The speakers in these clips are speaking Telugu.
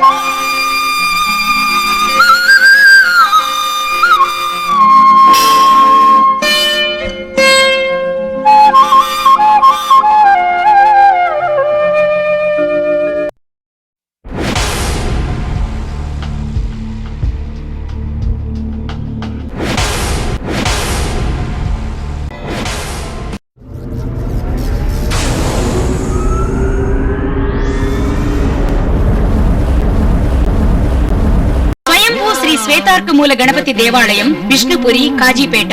Bye. శ్వేతార్కమూల గణపతి దేవాలయం విష్ణుపురి కాజీపేట.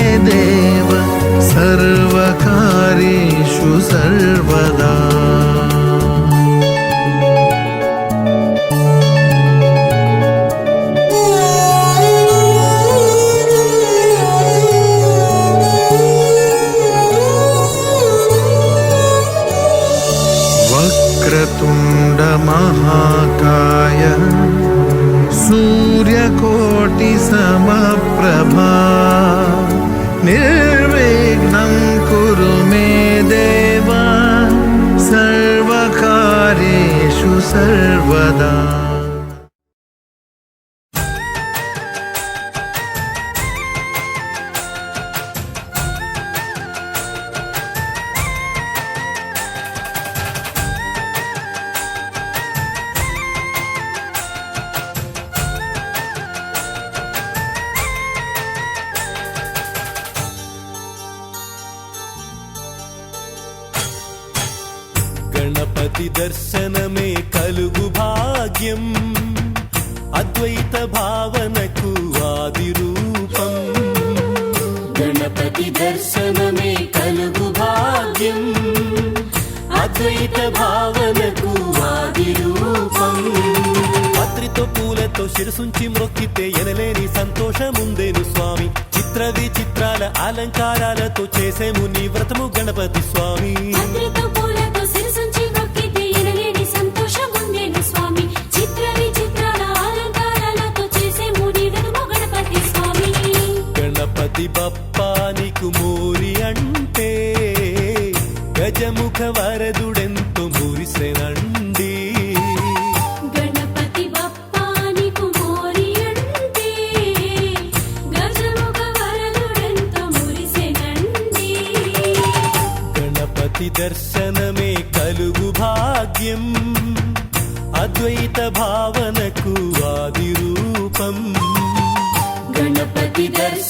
గణపతి దర్శనమే కలుగు భాగ్యం. అద్వైత భావనకు ఆది రూపం. గణపతి దర్శనమే కలుగు భాగ్యం. అద్వైత భావనకు ఆది రూపం. పత్రితో పూలతో శిరసుంచి మొక్కితే ఎనలేని సంతోషముందేను స్వామి. చిత్ర విచిత్రాల అలంకారాలతో చేసేము నీ వ్రతము గణపతి స్వామి. మురిసెనండి. గణపతి దర్శనమే కలుగు భాగ్యం. అద్వైత భావనకు ఆది రూపం గణపతి దర్శనమే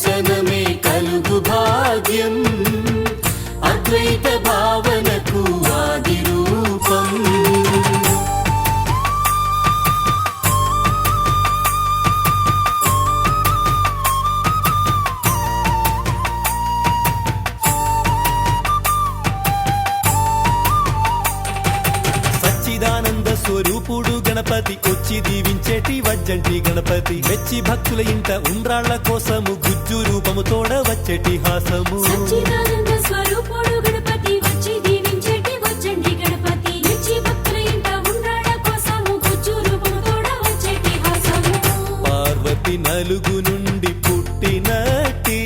సచ్చి భక్తుల ఇంట ఉండ్రాళ్ళ కోసము గుజ్జు రూపము తోడ హాసము. పార్వతి నలుగు నుండి పుట్టినటి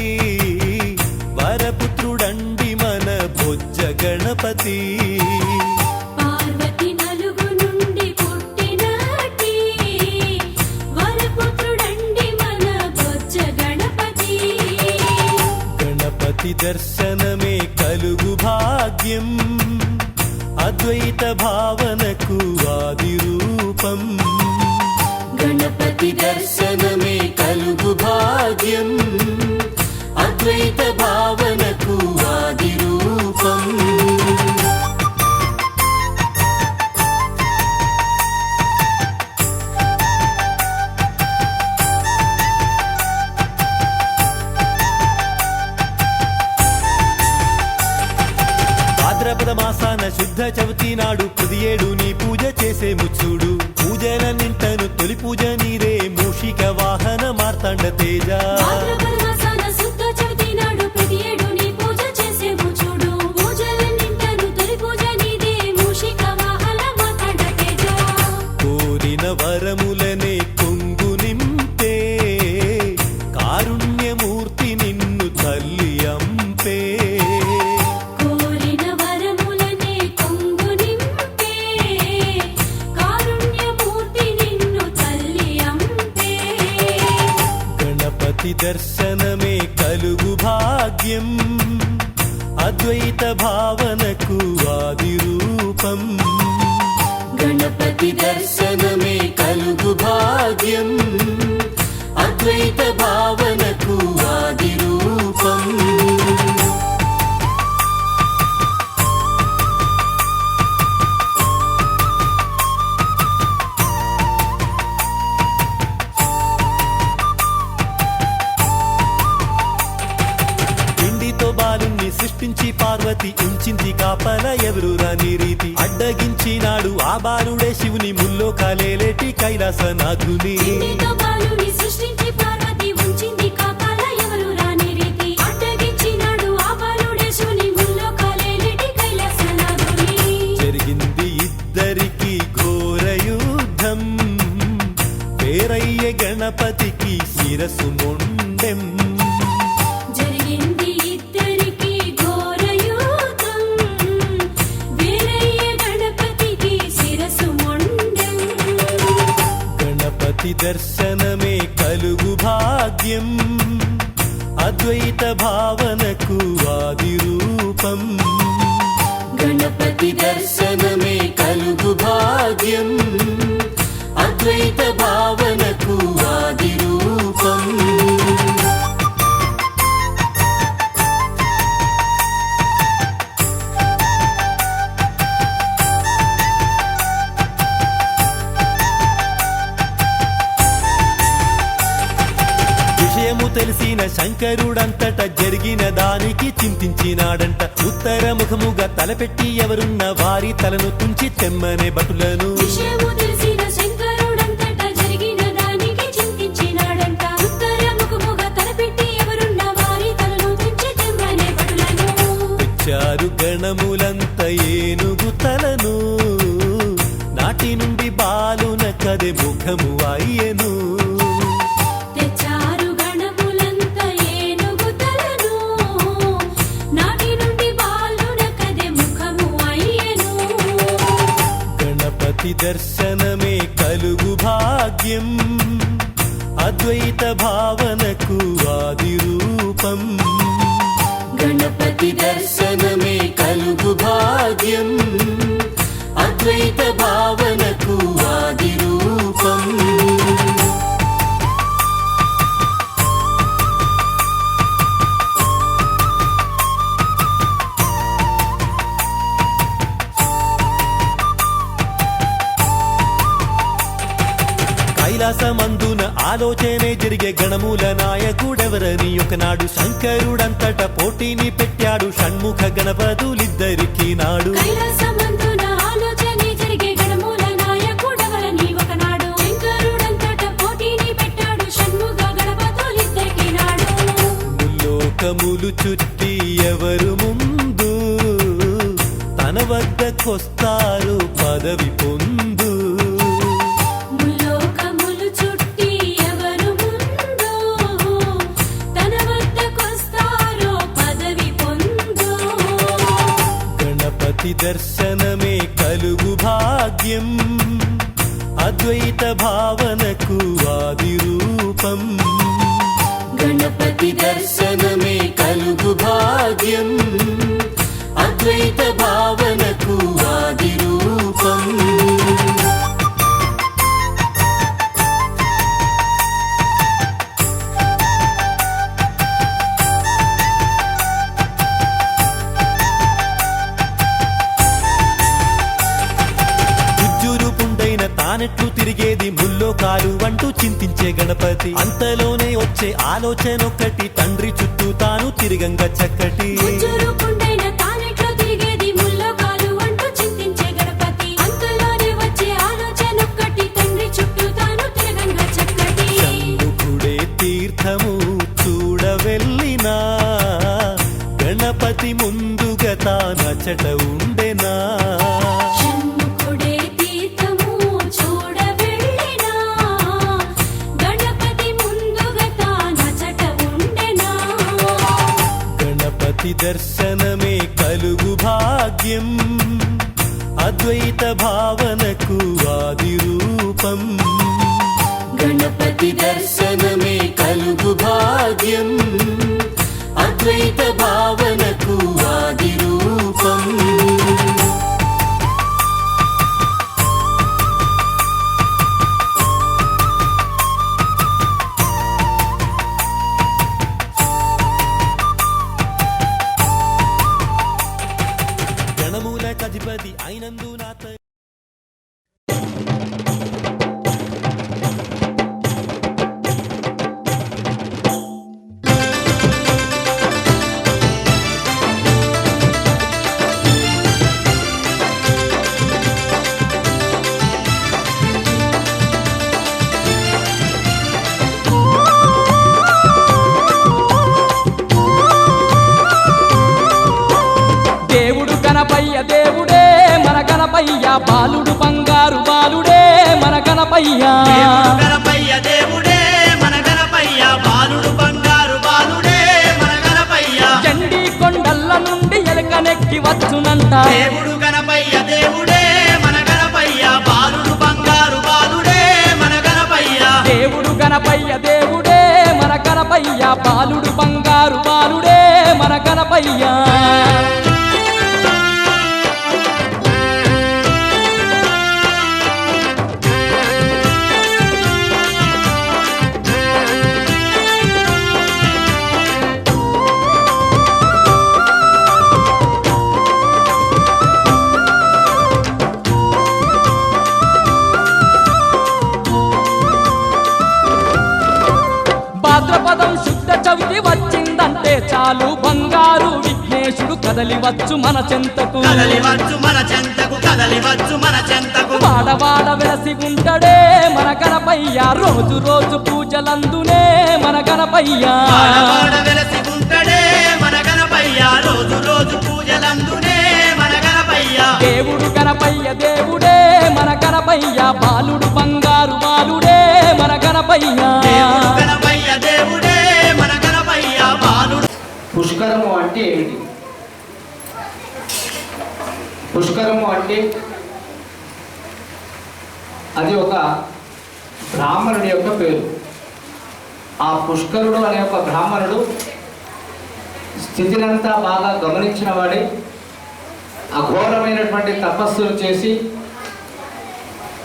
వరపుత్రుడండి మన భుజ గణపతి. భావనకు ఆది రూపం. గణపతి దర్శనమే కలుగు భాగ్యం. అద్వైత భావనకు ఆది రూపం. మాసాన శుద్ధ చవి Hallelujah. അപ്പം భక్తి దర్శనమే కలుగు భాగ్యం. అద్వైత భావనకు ఆది రూపం. గణపతి దర్శనమే కలుగు భాగ్యం. అద్వైత భావన శంకరుడంతట జరిగిన దానికి చింతించినాడంట. ఉత్తర ముఖముగా తలపెట్టి ఎవరున్న వారి తలను తుంచి తెమ్మనే భటులను కైలాసమందున ఆలోచనే జరిగే గణమూల నాయకుడెవరని ఒకనాడు శంకరుడంతట పోటీని పెట్టాడు. షణ్ముఖ గణపతులిద్దరికి నాడు. ములు చుట్టి ఎవరు ముందు? తన వద్దకొస్తారు పదవి పొందు. దర్శనమే కలుగు భాగ్యం. అద్వైత భావనకు ఆది రూపం గణపతి దర్శన గణపయ్య బాలుడు బంగారు బాలుడే మన గణపయ్య. గణపయ్య దేవుడే మన గణపయ్య బాలుడు బంగారు బాలుడే మన గణపయ్య. చండి కొండల్ల నుండి ఎలకనెక్కి వచ్చునంట. దేవుడు గణపయ్య దేవుడే మన గణపయ్య బాలుడు బంగారు బాలుడే మన గణపయ్య. దేవుడు గణపయ్య దేవుడే మన గణపయ్య బాలుడు బంగారు బాలుడే మన గణపయ్య. కదలివచ్చు మన చెంతకు. కదలివచ్చు మన చెంతకు కదలివచ్చు మన చెంతకు. వాడవాడ వెలసి ఉంటాడే మన గణపయ్య. రోజు రోజు పూజలందునే మన గణపయ్య. వెలసి ఉంటడే మన గణపయ్య. రోజు రోజు పూజలందునే మన గణపయ్య. దేవుడు గణపయ్య దేవుడే మన గణపయ్య. బాలుడు బంగారు బాలుడే మన గణపయ్య. దేవుడు గణపయ్య దేవుడే మన గణపయ్య. బాలుడు పుష్కరము అంటే ఏమిటి? పుష్కరము అంటే అది ఒక బ్రాహ్మణుడి యొక్క పేరు. ఆ పుష్కరుడు అనే ఒక బ్రాహ్మణుడు స్థితినంతా బాగా గమనించిన వాడే. అఘోరమైనటువంటి తపస్సులు చేసి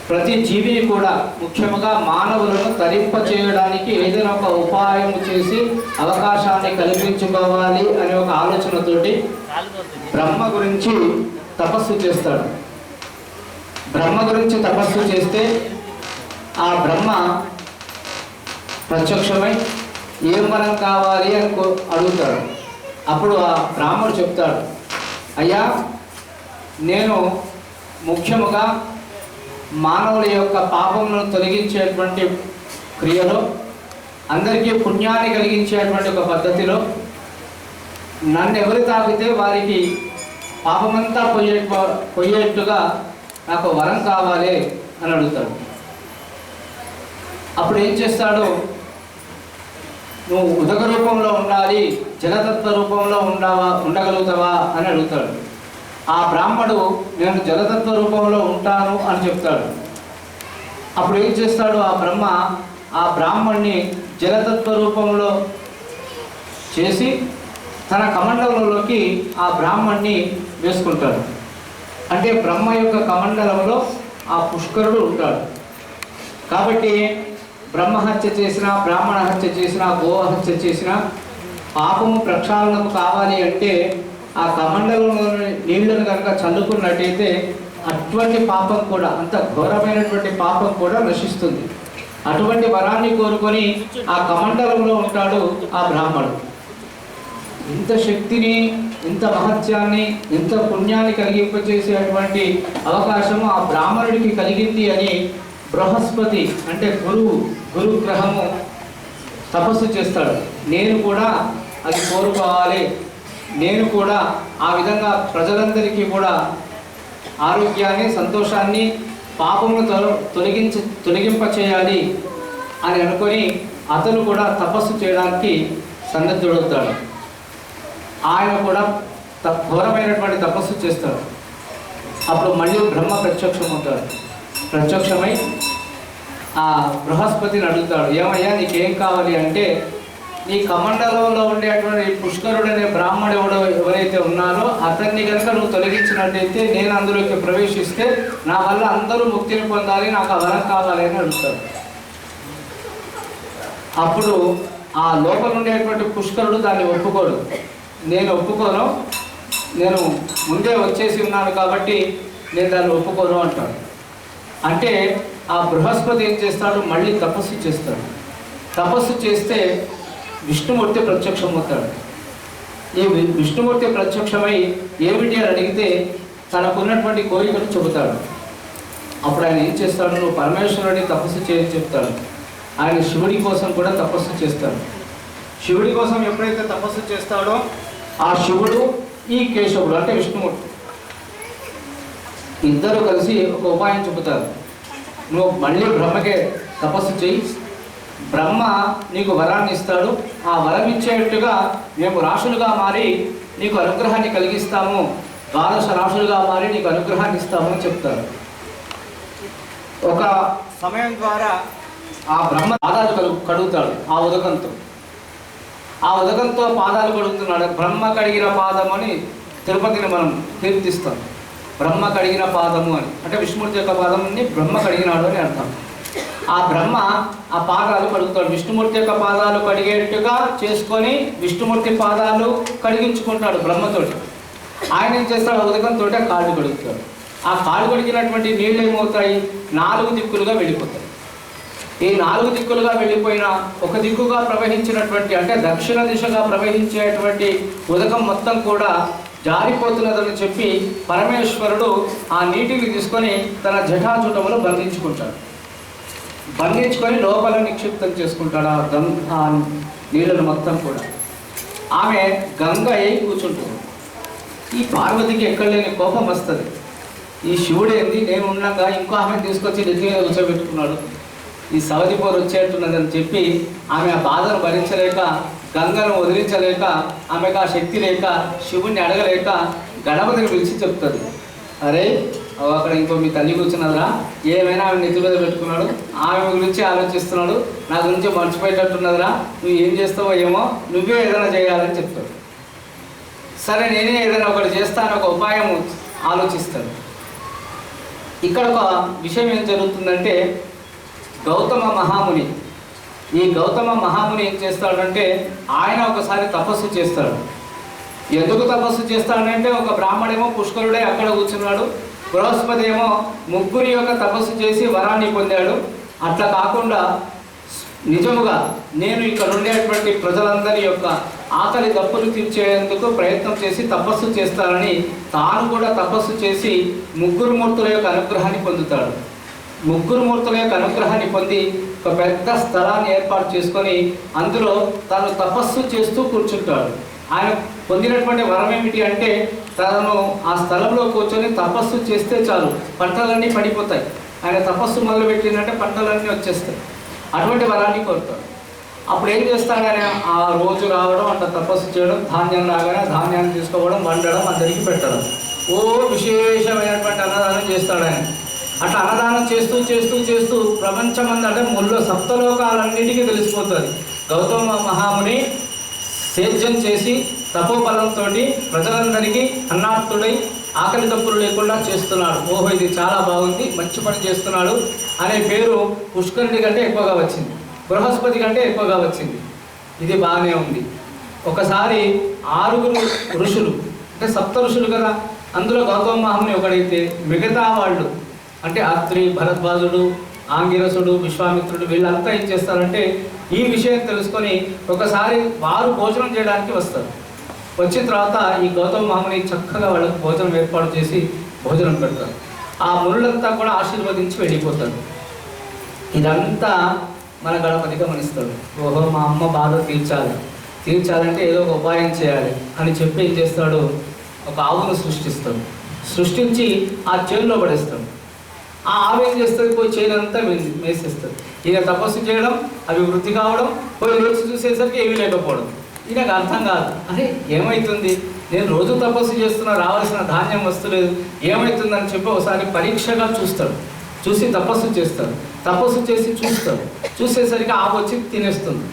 ప్రతి జీవిని కూడా ముఖ్యముగా మానవులను తరింప చేయడానికి ఏదైనా ఒక ఉపాయం చేసి అవకాశాన్ని కల్పించుకోవాలి అనే ఒక ఆలోచనతోటి బ్రహ్మ గురించి తపస్సు చేస్తాడు. బ్రహ్మ గురించి తపస్సు చేస్తే ఆ బ్రహ్మ ప్రత్యక్షమై ఏం వరం కావాలి అని అడుగుతాడు. అప్పుడు ఆ బ్రాహ్మడు చెప్తాడు అయ్యా నేను ముఖ్యముగా మానవుల యొక్క పాపములను తొలగించేటువంటి క్రియలో అందరికీ పుణ్యాన్ని కలిగించేటువంటి ఒక పద్ధతిలో నన్ను ఎవరు తాకితే వారికి పాపమంతా పోయే పోయేట్టుగా నాకు వరం కావాలి అని అడుగుతాడు. అప్పుడు ఏం చేస్తాడు? నువ్వు ఉదక రూపంలో ఉండాలి జలతత్వ రూపంలో ఉండవా ఉండగలుగుతావా అని అడుగుతాడు. ఆ బ్రాహ్మడు నేను జలతత్వ రూపంలో ఉంటాను అని చెప్తాడు. అప్పుడు ఏం చేస్తాడు? ఆ బ్రహ్మ ఆ బ్రాహ్మణ్ణి జలతత్వ రూపంలో చేసి తన కమండలంలోకి ఆ బ్రాహ్మణ్ణి వేసుకుంటాడు. అంటే బ్రహ్మ యొక్క కమండలంలో ఆ పుష్కరుడు ఉంటాడు. కాబట్టి బ్రహ్మ హత్య చేసిన బ్రాహ్మణ హత్య చేసిన గో హత్య చేసిన పాపము ప్రక్షాళనకు కావాలి అంటే ఆ కమండలంలో నీళ్ళను కనుక చల్లుకున్నట్టయితే అటువంటి పాపం కూడా అంత ఘోరమైనటువంటి పాపం కూడా నశిస్తుంది. అటువంటి వరాన్ని కోరుకొని ఆ కమండలంలో ఉంటాడు ఆ బ్రాహ్మణుడు ఇంత శక్తిని ఇంత మహత్యాన్ని ఇంత పుణ్యాన్ని కలిగింపచేసేటువంటి అవకాశము ఆ బ్రాహ్మణుడికి కలిగింది అని బృహస్పతి అంటే గురువు గురుగ్రహము తపస్సు చేస్తాడు. నేను కూడా అది కోరుకోవాలి. నేను కూడా ఆ విధంగా ప్రజలందరికీ కూడా ఆరోగ్యాన్ని సంతోషాన్ని పాపమును తొల తొలగించ తొలగింప చేయాలి అని అనుకొని అతను కూడా తపస్సు చేయడానికి సన్నద్ధుడవుతాడు. ఆయన కూడా ఘోరమైనటువంటి తపస్సు చేస్తాడు అప్పుడు మళ్ళీ బ్రహ్మ ప్రత్యక్షం అవుతాడు ప్రత్యక్షమై ఆ బృహస్పతిని అడుగుతాడు ఏమయ్యా నీకేం కావాలి? అంటే నీ కమండలంలో ఉండేటువంటి పుష్కరుడు అనే బ్రాహ్మడు ఎవడో ఎవరైతే ఉన్నారో అతన్ని కనుక నువ్వు తొలగించినట్టయితే నేను అందులోకి ప్రవేశిస్తే నా వల్ల అందరూ ముక్తిని పొందాలి నాకు ఆ వరం కావాలి అని అడుగుతాడు. అప్పుడు ఆ లోపల ఉండేటువంటి పుష్కరుడు దాన్ని ఒప్పుకోడు. నేను ఒప్పుకోను. నేను ముందే వచ్చేసి ఉన్నాను కాబట్టి నేను దాన్ని ఒప్పుకోను అంటాడు. అంటే ఆ బృహస్పతి ఏం చేస్తాడు? మళ్ళీ తపస్సు చేస్తాడు. తపస్సు చేస్తే విష్ణుమూర్తి ప్రత్యక్షం అవుతాడు. ఈ విష్ణుమూర్తి ప్రత్యక్షమై ఏమిటి అని అడిగితే తనకున్నటువంటి కోరికను చెబుతాడు. అప్పుడు ఆయన ఏం చేస్తాడు? నువ్వు పరమేశ్వరుడిని తపస్సు చేయని చెప్తాడు. ఆయన శివుడి కోసం కూడా తపస్సు చేస్తాడు. శివుడి కోసం ఎప్పుడైతే తపస్సు చేస్తాడో ఆ శివుడు ఈ కేశవుడు అంటే విష్ణుమూర్తి ఇద్దరు కలిసి ఒక ఉపాయం చెబుతారు. నువ్వు మళ్ళీ బ్రహ్మకే తపస్సు చేయి బ్రహ్మ నీకు వరాన్ని ఇస్తాడు. ఆ వరం ఇచ్చేట్టుగా మేము రాశులుగా మారి నీకు అనుగ్రహాన్ని కలిగిస్తాము. ద్వాదశ రాశులుగా మారి నీకు అనుగ్రహాన్ని ఇస్తాము అని చెప్తారు. ఒక సమయం ద్వారా ఆ బ్రహ్మ ఆదాలు కలు కడుగుతాడు ఆ ఉదకంతో. ఆ ఉదకంతో పాదాలు కడుగుతున్నాడు. బ్రహ్మ కడిగిన పాదం అని తిరుపతిని మనం కీర్తిస్తాం. బ్రహ్మ కడిగిన పాదము అని. అంటే విష్ణుమూర్తి యొక్క పాదముని బ్రహ్మ కడిగినాడు అని అర్థం. ఆ బ్రహ్మ ఆ పాదాలు కడుగుతాడు. విష్ణుమూర్తి యొక్క పాదాలు కడిగేట్టుగా చేసుకొని విష్ణుమూర్తి పాదాలు కడిగించుకుంటాడు బ్రహ్మతోటి. ఆయన ఏం చేస్తాడు? ఉదకంతో కాళ్ళు కడుగుతాడు. ఆ కాళ్ళు కడిగినటువంటి నీళ్ళు ఏమవుతాయి? నాలుగు దిక్కులుగా వెళ్ళిపోతాయి. ఈ నాలుగు దిక్కులుగా వెళ్ళిపోయిన ఒక దిక్కుగా ప్రవహించినటువంటి అంటే దక్షిణ దిశగా ప్రవహించేటువంటి ఉదకం మొత్తం కూడా జారిపోతున్నదని చెప్పి పరమేశ్వరుడు ఆ నీటిని తీసుకొని తన జఠాచుటములు బంధించుకుంటాడు. బంధించుకొని లోపల నిక్షిప్తం చేసుకుంటాడు ఆ గం ఆ నీళ్ళను మొత్తం కూడా. ఆమె గంగ అయి కూర్చుంటుంది. ఈ పార్వతికి ఎక్కడ లేని కోపం వస్తుంది. ఈ శివుడు ఏంది నేను ఉన్నాక ఇంకో ఆమె తీసుకొచ్చి నెత్తి మీద కూర్చోబెట్టుకున్నాడు. ఈ సవతి పోరు వచ్చేట్టున్నదని చెప్పి ఆమె ఆ బాధను భరించలేక గంగను వదిలించలేక ఆమెకు ఆ శక్తి లేక శివుణ్ణి అడగలేక గణపతిని పిలిచి చెప్తుంది అరే అక్కడ ఇంకో మీ తల్లి కూర్చున్నదిరా ఏమైనా ఆమె నెత్తి మీద పెట్టుకున్నాడు ఆమె గురించి ఆలోచిస్తున్నాడు నా గురించి మర్చిపోయేటట్టున్నదిరా నువ్వు ఏం చేస్తావో ఏమో నువ్వే ఏదైనా చేయాలని చెప్తాడు. సరే నేనే ఏదైనా ఒకటి చేస్తాను ఒక ఉపాయం ఆలోచిస్తాను ఇక్కడ ఒక విషయం ఏం జరుగుతుందంటే గౌతమ మహాముని. ఈ గౌతమ మహాముని ఏం చేస్తాడంటే ఆయన ఒకసారి తపస్సు చేస్తాడు. ఎందుకు తపస్సు చేస్తాడంటే ఒక బ్రాహ్మడేమో పుష్కరుడే అక్కడ కూర్చున్నాడు. బృహస్పతి ఏమో ముగ్గురి యొక్క తపస్సు చేసి వరాన్ని పొందాడు. అట్లా కాకుండా నిజముగా నేను ఇక్కడ ఉండేటువంటి ప్రజలందరి యొక్క ఆకలి దప్పులు తీర్చేందుకు ప్రయత్నం చేసి తపస్సు చేస్తానని తాను కూడా తపస్సు చేసి ముగ్గురు మూర్తుల యొక్క అనుగ్రహాన్ని పొందుతాడు. ముగ్గురు మూర్తుల యొక్క అనుగ్రహాన్ని పొంది ఒక పెద్ద స్థలాన్ని ఏర్పాటు చేసుకొని అందులో తాను తపస్సు చేస్తూ కూర్చుంటాడు. ఆయన పొందినటువంటి వరం ఏమిటి అంటే తనను ఆ స్థలంలో కూర్చొని తపస్సు చేస్తే చాలు పంటలన్నీ పడిపోతాయి. ఆయన తపస్సు మొదలు పెట్టిందంటే పంటలన్నీ వచ్చేస్తాయి. అటువంటి వరాన్ని కోరుతాడు. అప్పుడు ఏం చేస్తాడు ఆయన? ఆ రోజు రావడం అట్లా తపస్సు చేయడం ధాన్యం రాగానే ధాన్యాన్ని తీసుకోవడం వండడం అందరికీ పెట్టడం. ఓ విశేషమైనటువంటి అన్నదానం చేస్తాడు ఆయన. అట్లా అన్నదానం చేస్తూ చేస్తూ చేస్తూ ప్రపంచమంతా అంటే ముళ్ళు సప్తలోకాలన్నిటికీ తెలిసిపోతుంది. గౌతమ మహాముని సేద్యం చేసి తపోబలంతో ప్రజలందరికీ అన్నార్థుడై ఆకలి తప్పులు లేకుండా చేస్తున్నాడు. ఓహో ఇది చాలా బాగుంది మంచి పని చేస్తున్నాడు అనే పేరు పుష్కరుడి కంటే ఎక్కువగా వచ్చింది. బృహస్పతి కంటే ఎక్కువగా వచ్చింది. ఇది బాగానే ఉంది. ఒకసారి ఆరుగురు ఋషులు అంటే సప్త ఋషులు కదా అందులో గౌతమ మహాముని ఒకడైతే మిగతా వాళ్ళు అంటే అత్రి భరద్వాజుడు ఆంగిరసుడు విశ్వామిత్రుడు వీళ్ళంతా ఏం చేస్తారంటే ఈ విషయం తెలుసుకొని ఒకసారి వారు భోజనం చేయడానికి వస్తారు. వచ్చిన తర్వాత ఈ గౌతమ మాముని చక్కగా వాళ్ళకు భోజనం ఏర్పాటు చేసి భోజనం పెడతారు. ఆ మునులంతా కూడా ఆశీర్వదించి వెళ్ళిపోతాడు ఇదంతా మన గణపతి గమనిస్తాడు ఓహో మా అమ్మ బాధ తీర్చాలి. తీర్చాలంటే ఏదో ఒక ఉపాయం చేయాలి అని చెప్పి ఏం చేస్తాడు? ఒక ఆవును సృష్టిస్తాడు. సృష్టించి ఆ చేనులో పడేస్తాడు. ఆ ఆవేం చేస్తుంది? పోయి చేయనంతా అంతా మేసేస్తుంది. ఈయన తపస్సు చేయడం అవి వృద్ధి కావడం పోయి రోజు చూసేసరికి ఏమీ లేకపోవడం. ఈయనకు అర్థం కాదు. అరే ఏమవుతుంది నేను రోజు తపస్సు చేస్తున్నా రావాల్సిన ధాన్యం వస్తలేదు. ఏమవుతుందని చెప్పి ఒకసారి పరీక్షగా చూస్తాడు. చూసి తపస్సు చేస్తాడు. తపస్సు చేసి చూస్తాడు. చూసేసరికి ఆవు వచ్చి తినేస్తుంది.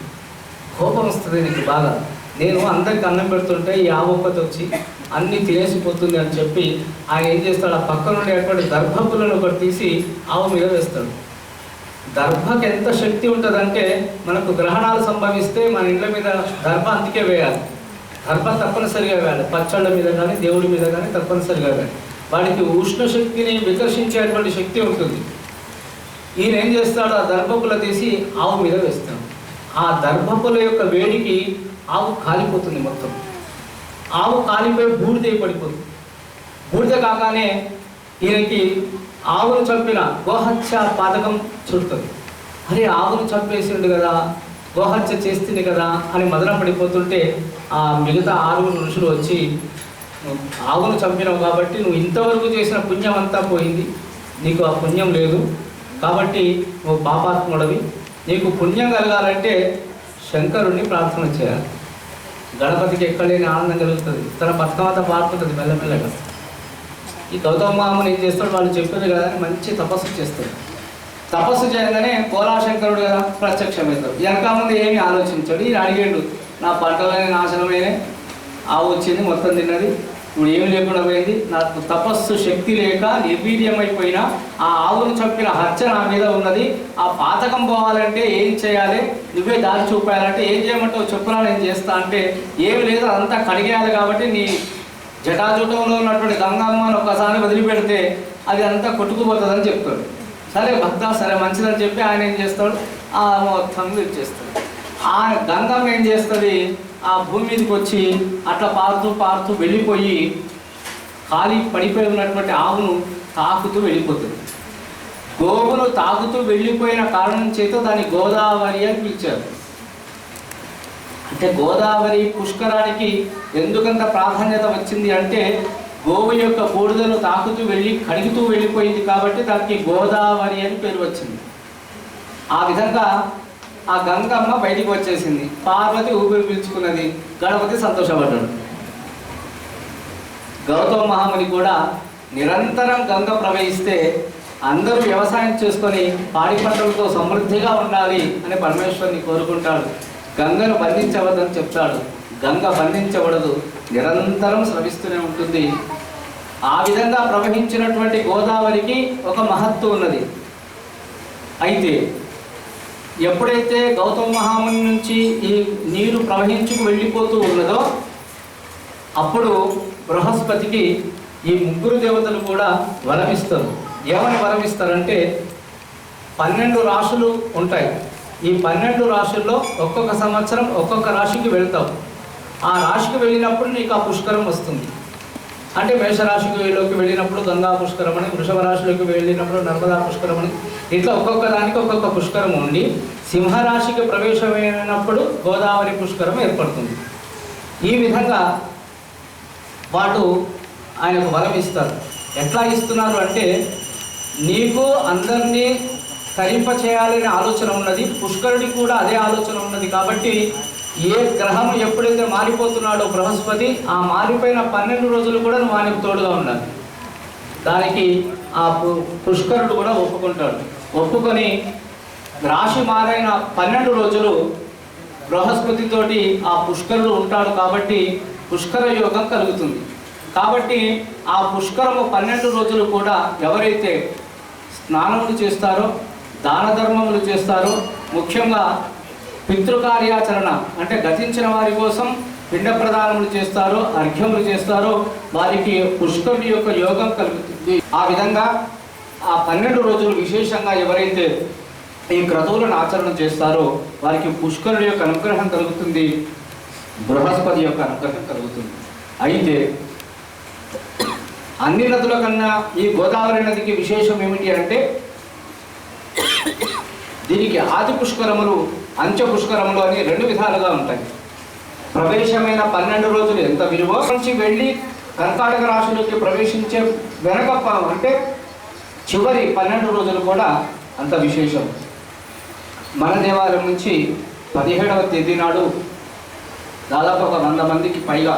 కోపం వస్తుంది నీకు బాగా. నేను అందరికి అన్నం పెడుతుంటే ఈ ఆవు ఒక్కటి వచ్చి అన్ని తినేసిపోతుంది అని చెప్పి ఆయన ఏం చేస్తాడు? ఆ పక్కన ఉండేటువంటి దర్భకులను ఒకటి తీసి ఆవు మీద వేస్తాడు. దర్భకి ఎంత శక్తి ఉంటుందంటే మనకు గ్రహణాలు సంభవిస్తే మన ఇండ్ల మీద దర్భ అందుకే వేయాలి. దర్భ తప్పనిసరిగా వేయాలి. పచ్చళ్ళ మీద కానీ దేవుడి మీద కానీ తప్పనిసరిగా వేయాలి. వాడికి ఉష్ణ శక్తిని వికర్షించేటువంటి శక్తి ఉంటుంది. ఈయన ఏం చేస్తాడు? ఆ దర్భకుల తీసి ఆవు మీద వేస్తాడు. ఆ దర్భపుల యొక్క వేడికి ఆవు కాలిపోతుంది మొత్తం. ఆవు కాలిపోయి బూడిద పడిపోతుంది బూడిద కాగానే ఈయనకి ఆవును చంపిన గోహత్య పాతకం చుడుతుంది. అరే ఆవును చంపేసిండు కదా గోహత్య చేస్తుంది కదా అని మదన పడిపోతుంటే ఆ మిగతా ఆరుగురు ఋషులు వచ్చి ఆవును చంపినావు కాబట్టి నువ్వు ఇంతవరకు చేసిన పుణ్యం అంతా పోయింది. నీకు ఆ పుణ్యం లేదు. కాబట్టి నువ్వు పాపాత్ముడవి. నీకు పుణ్యం కలగాలంటే శంకరుణ్ణి ప్రార్థన చేయాలి. గణపతికి ఎక్కడలేని ఆనందం కలుగుతుంది. తన బతుకమంతా పారుతుంటుంది మెల్లమెల్లగా. ఈ గౌతమ మామూలు ఏం చేస్తాడు? వాళ్ళు చెప్పారు కదా అని మంచి తపస్సు చేస్తాడు. తపస్సు చేయగానే కోలాశంకరుడు కదా ప్రత్యక్షమవుతాడు. వెనక ముందు ఏమి ఆలోచించాడు. ఈయన అడిగాడు నా పంటలనే నాశనమైన ఆవు వచ్చింది మొత్తం తిన్నది. ఇప్పుడు ఏమి లేకుండా పోయింది? నాకు తపస్సు శక్తి లేక నిర్వీర్యమైపోయినా ఆ ఆవును చంపిన హత్య నా మీద ఉన్నది. ఆ పాతకం పోవాలంటే ఏం చేయాలి? నువ్వే దారి చూపాలంటే ఏం చేయమంటావు? చెప్పురా నేను చేస్తా అంటే ఏమి లేదు అదంతా కడిగేయాలి కాబట్టి నీ జటాజుటంలో ఉన్నటువంటి గంగమ్మను ఒక్కసారి వదిలిపెడితే అది అంతా కొట్టుకుపోతుందని చెప్తాడు. సరే భక్త సరే మంచిదని చెప్పి ఆయన ఏం చేస్తాడు? ఆ మొత్తం చేస్తాడు. ఆ గంగమ్మ ఏం చేస్తుంది? ఆ భూమి మీదకి వచ్చి అట్లా పారుతూ పారుతూ వెళ్ళిపోయి ఖాళీ పడిపోయి ఉన్నటువంటి ఆవును తాకుతూ వెళ్ళిపోతుంది. గోవును తాకుతూ వెళ్ళిపోయిన కారణం చేత దాన్ని గోదావరి అని పిలిచారు. అంటే గోదావరి పుష్కరానికి ఎందుకంత ప్రాధాన్యత వచ్చింది అంటే గోవు యొక్క బూడిదను తాకుతూ వెళ్ళి కడుగుతూ వెళ్ళిపోయింది కాబట్టి దానికి గోదావరి అని పేరు వచ్చింది. ఆ విధంగా ఆ గంగమ్మ బయటికి వచ్చేసింది. పార్వతి ఊపిరి పీల్చుకున్నది. గణపతి సంతోషపడ్డాడు. గౌతమ మహాముని కూడా నిరంతరం గంగ ప్రవహిస్తే అందరూ వ్యవసాయం చేసుకొని పాడి పంటలతో సమృద్ధిగా ఉండాలి అని పరమేశ్వరుని కోరుకుంటాడు. గంగను బంధించవద్దని చెప్తాడు. గంగ బంధించబడదు. నిరంతరం స్రవిస్తూనే ఉంటుంది. ఆ విధంగా ప్రవహించినటువంటి గోదావరికి ఒక మహత్తు ఉన్నది. అయితే ఎప్పుడైతే గౌతమ మహాముని నుంచి ఈ నీరు ప్రవహించుకు వెళ్ళిపోతూ ఉన్నదో అప్పుడు బృహస్పతికి ఈ ముగ్గురు దేవతలు కూడా వరమిస్తారు. ఏమని వరమిస్తారంటే పన్నెండు రాశులు ఉంటాయి. ఈ పన్నెండు రాశుల్లో ఒక్కొక్క సంవత్సరం ఒక్కొక్క రాశికి వెళ్తావు. ఆ రాశికి వెళ్ళినప్పుడు నీకు ఆ పుష్కరం వస్తుంది. అంటే మేషరాశికి వెళ్ళినప్పుడు గంగా పుష్కరం అని వృషభ రాశిలోకి వెళ్ళినప్పుడు నర్మదా పుష్కరం అని ఇట్లా ఒక్కొక్క దానికి ఒక్కొక్క పుష్కరం ఉండి సింహరాశికి ప్రవేశమైనప్పుడు గోదావరి పుష్కరం ఏర్పడుతుంది. ఈ విధంగా వాటు ఆయనకు బలం ఇస్తారు. ఎట్లా ఇస్తున్నారు అంటే నీకు అందరినీ తరింప చేయాలనే ఆలోచన ఉన్నది పుష్కరుడికి కూడా అదే ఆలోచన ఉన్నది కాబట్టి ఏ గ్రహం ఎప్పుడైతే మారిపోతున్నాడో బృహస్పతి ఆ మారిపోయిన పన్నెండు రోజులు కూడా నువ్వు ఆయనకు తోడుగా ఉండాలి. దానికి ఆ పు- పుష్కరుడు కూడా ఒప్పుకుంటాడు. ఒప్పుకొని రాశి మారైన పన్నెండు రోజులు బృహస్పతితోటి ఆ పుష్కరుడు ఉంటాడు కాబట్టి పుష్కర యోగం కలుగుతుంది. కాబట్టి ఆ పుష్కరము పన్నెండు రోజులు కూడా ఎవరైతే స్నానములు చేస్తారో దాన ధర్మములు చేస్తారో ముఖ్యంగా పితృకార్యాచరణ అంటే గతించిన వారి కోసం పిండ ప్రదానములు చేస్తారో అర్ఘ్యములు చేస్తారో వారికి పుష్కరుడి యొక్క యోగం కలుగుతుంది. ఆ విధంగా ఆ పన్నెండు రోజులు విశేషంగా ఎవరైతే ఈ క్రతువులను ఆచరణ చేస్తారో వారికి పుష్కరుడి యొక్క అనుగ్రహం కలుగుతుంది బృహస్పతి యొక్క అనుగ్రహం కలుగుతుంది. అయితే అన్ని నదుల కన్నా ఈ గోదావరి నదికి విశేషం ఏమిటి అంటే దీనికి ఆది పుష్కరములు అంచె పుష్కరములు అని రెండు విధాలుగా ఉంటాయి. ప్రవేశమైన పన్నెండు రోజులు ఎంత విలువ? నుంచి వెళ్ళి కర్కాటక రాష్ట్రంలోకి ప్రవేశించే వెనక అంటే చివరి పన్నెండు రోజులు కూడా అంత విశేషం. మన దేవాలయం నుంచి పదిహేడవ తేదీ నాడు దాదాపు ఒక వంద మందికి పైగా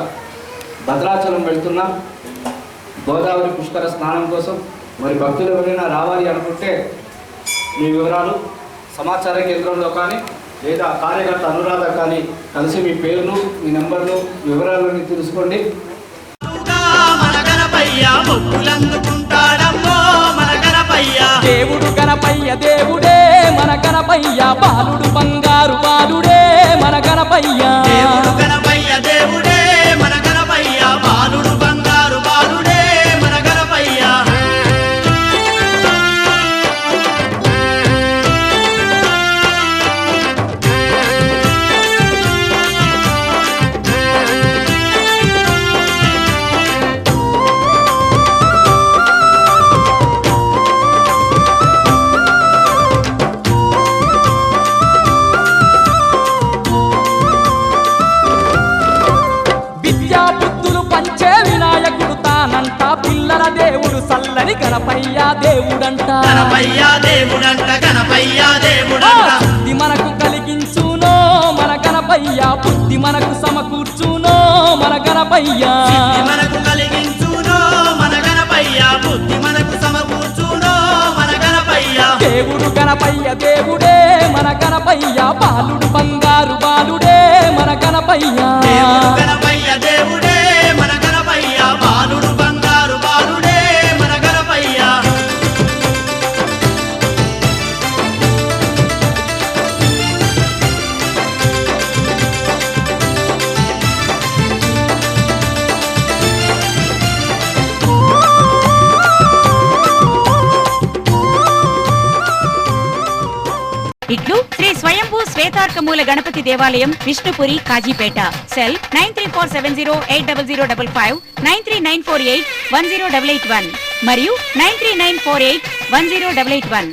భద్రాచలం వెళ్తున్నాం. గోదావరి పుష్కర స్నానం కోసం. మరి భక్తులు ఎవరైనా రావాలి అనుకుంటే మీ వివరాలు సమాచార కేంద్రంలో కానీ లేదా కార్యకర్త అనురాధ కానీ కలిసి మీ పేరును మీ నెంబర్లు వివరాలని తెలుసుకోండి. దేవుడు గణపయ్య దేవుడే మన గణపయ్య బాలుడు బంగారు బాలుడే మన గణపయ్య దేవుడంట గణపయ్య దేవుడంట బుద్ధి మనకు కలిగించునో మన గణపయ్య. బుద్ధి మనకు సమకూర్చునో మన గణపయ్య. మనకు కలిగించునో మన గణపయ్య. బుద్ధి మనకు సమకూర్చునో మన గణపయ్య. దేవుడు గణపయ్య దేవుడే మన గణపయ్య. బాలుడు బంగారు బాలుడే మన గణపయ్య. దేవుడు గణపయ్య ఏకమూల గణపతి దేవాలయం Vishnupuri Kazipet. Cell nine three four seven zero eight double zero double five nine three nine four eight one zero double eight one. మరియు nine three nine four eight one zero double eight one.